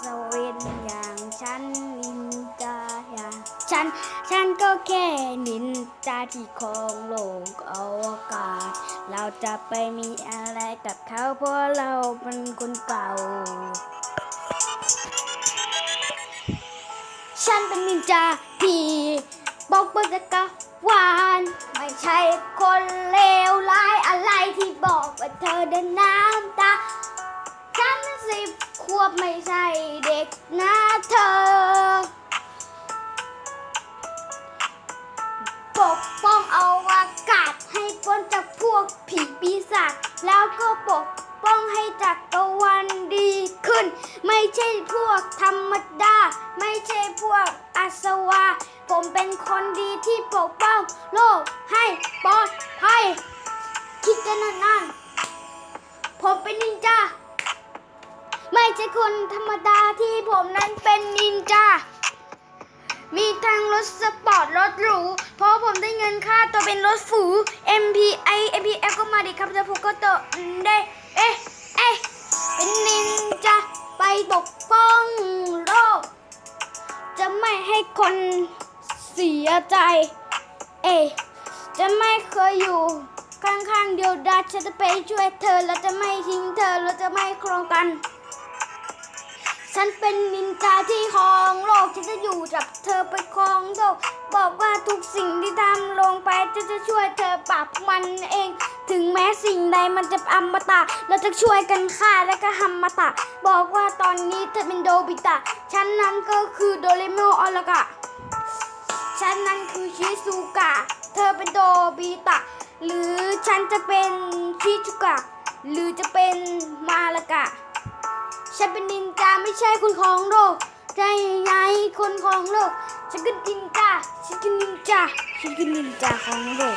สเวนอย่างฉันนินจาอย่างฉัน ฉันก็แค่นินจาที่ของโลกอวกาศ เราจะไปมีอะไรกับเขาเพราะเราเป็นคนเก่า ฉันเป็นนินจาที่บอกบนจักรวาลไม่ใช่คนเลวร้ายอะไรที่บอกว่าเธอเดินน้ำตา วบไม่ใช่เด็กนะเธอ ปกป้องเอาอากาศให้พ้นจากพวกผีปีศาจแล้วก็ปกป้องให้จักรวาลดีขึ้น ไม่ใช่พวกธรรมดา ไม่ใช่พวกอาสวะ ผมเป็นคนดีที่ปกป้องโลกให้ปลอดภัยคิดกันนานๆผมเป็นนินจา ช่คนธรรมดาที่ผมนั้นเป็นนินจา มีทั้งรถสปอร์ตรถหรู เพราะผมได้เงินค่าตัวเป็นรถฝู MPI MPF ก็มาดิครับจะพูก็โตได้ เอ๊ะ เอ๊ะ เป็นนินจาไปปกป้องโลก จะไม่ให้คนเสียใจ เอ๊ะ จะไม่เคยอยู่ข้างๆเดียวดายฉันจะไปช่วยเธอแล้วจะไม่ทิ้งเธอแล้วจะไม่ครองกัน ฉันเป็นนินจาที่ครองโลกฉันจะอยู่กับเธอไปครองโลกบอกว่าทุกสิ่งที่ทำลงไปจะจะช่วยเธอปรับมันเอง ถึงแม้สิ่งใดมันจะอมตะเราจะช่วยกันฆ่าและก็ฮัมตะ บอกว่าตอนนี้เธอเป็นโดบิตะฉันนั้นก็คือโดเรมออลกะฉันนั้นคือชิซูกะ เธอเป็นโดบิตะ หรือฉันจะเป็นชิซุกะ หรือจะเป็นมาลกะ ฉันเป็นนินจาไม่ใช่คนของโลกใช่ไงคนของโลก ฉันก็นินจาฉันก็นินจาฉันก็นินจาของโลก